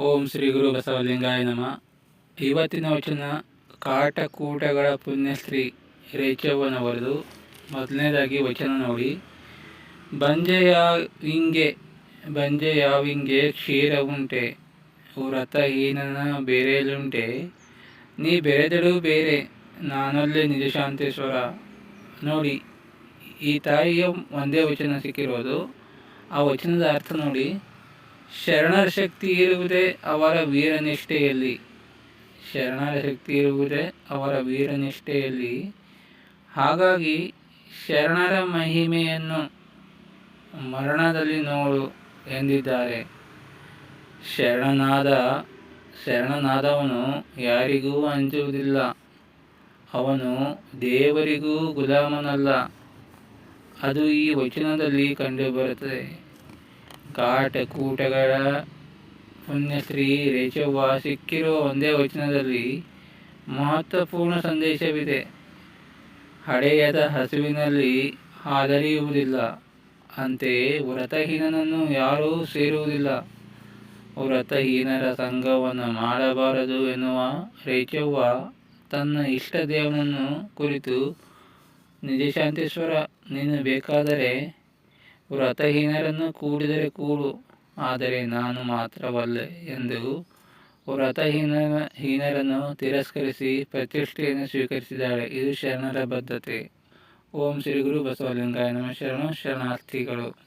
ಓಂ ಶ್ರೀ ಗುರು ಬಸವಲಿಂಗಾಯ ನಮ. ಇವತ್ತಿನ ವಚನ ಕಾಟಕೂಟಗಳ ಪುಣ್ಯಶ್ರೀ ರೇಚವ್ವನವರದು. ಮೊದಲನೇದಾಗಿ ವಚನ ನೋಡಿ. ಬಂಜೆಯಾವಿಂಗೆ ಬಂಜೆಯಾವಿಂಗೆ ಕ್ಷೀರ ಉಂಟೆ ವ್ರತಹೀನನ ಬೇರೆಯಲ್ಲುಂಟೆ ನೀ ಬೆರೆದಳು ಬೇರೆ, ನಾನಲ್ಲೇ ನಿಜ ಶಾಂತೇಶ್ವರ ನೋಡಿ, ಈ ತಾಯಿಯ ಒಂದೇ ವಚನ ಸಿಕ್ಕಿರೋದು. ಆ ವಚನದ ಅರ್ಥ ನೋಡಿ. ಶರಣರ ಶಕ್ತಿ ಇರುವುದೇ ಅವರ ವೀರನಿಷ್ಠೆಯಲ್ಲಿ. ಶರಣರ ಶಕ್ತಿ ಇರುವುದೇ ಅವರ ವೀರನಿಷ್ಠೆಯಲ್ಲಿ. ಹಾಗಾಗಿ ಶರಣರ ಮಹಿಮೆಯನ್ನು ಮರಣದಲ್ಲಿ ನೋಡು ಎಂದಿದ್ದಾರೆ. ಶರಣನಾದ, ಶರಣನಾದವನು ಯಾರಿಗೂ ಅಂಜುವುದಿಲ್ಲ. ಅವನು ದೇವರಿಗೂ ಗುಲಾಮನಲ್ಲ. ಅದು ಈ ವಚನದಲ್ಲಿ ಕಂಡುಬರುತ್ತದೆ. ಕಾಟಕೂಟಗಳ ಪುಣ್ಯಶ್ರೀ ರೇಚವ್ವ ಸಿಕ್ಕಿರೋ ಒಂದೇ ವಚನದಲ್ಲಿ ಮಹತ್ವಪೂರ್ಣ ಸಂದೇಶವಿದೆ. ಹಳೆಯದ ಹಸುವಿನಲ್ಲಿ ಹಾದರಿಯುವುದಿಲ್ಲ. ಅಂತೆಯೇ ವ್ರತಹೀನನನ್ನು ಯಾರೂ ಸೇರುವುದಿಲ್ಲ. ವ್ರತಹೀನರ ಸಂಘವನ್ನು ಮಾಡಬಾರದು ಎನ್ನುವ ರೇಚವ್ವ ತನ್ನ ಇಷ್ಟ ದೇವನನ್ನು ಕುರಿತು, ನಿಜಶಾಂತೇಶ್ವರ, ನೀನು ಬೇಕಾದರೆ ವ್ರತಹೀನರನ್ನು ಕೂಡಿದರೆ ಕೂಡು, ಆದರೆ ನಾನು ಮಾತ್ರವಲ್ಲ ಎಂದು ವ್ರತಹೀನ ಹೀನರನ್ನು ತಿರಸ್ಕರಿಸಿ ಪ್ರತಿಷ್ಠೆಯನ್ನು ಸ್ವೀಕರಿಸಿದ್ದಾಳೆ. ಇದು ಶರಣರ ಬದ್ಧತೆ. ಓಂ ಶ್ರೀ ಗುರು ಬಸವಲಿಂಗಾಯ ನಮ. ಶರಣ ಶರಣಾರ್ಥಿಗಳು.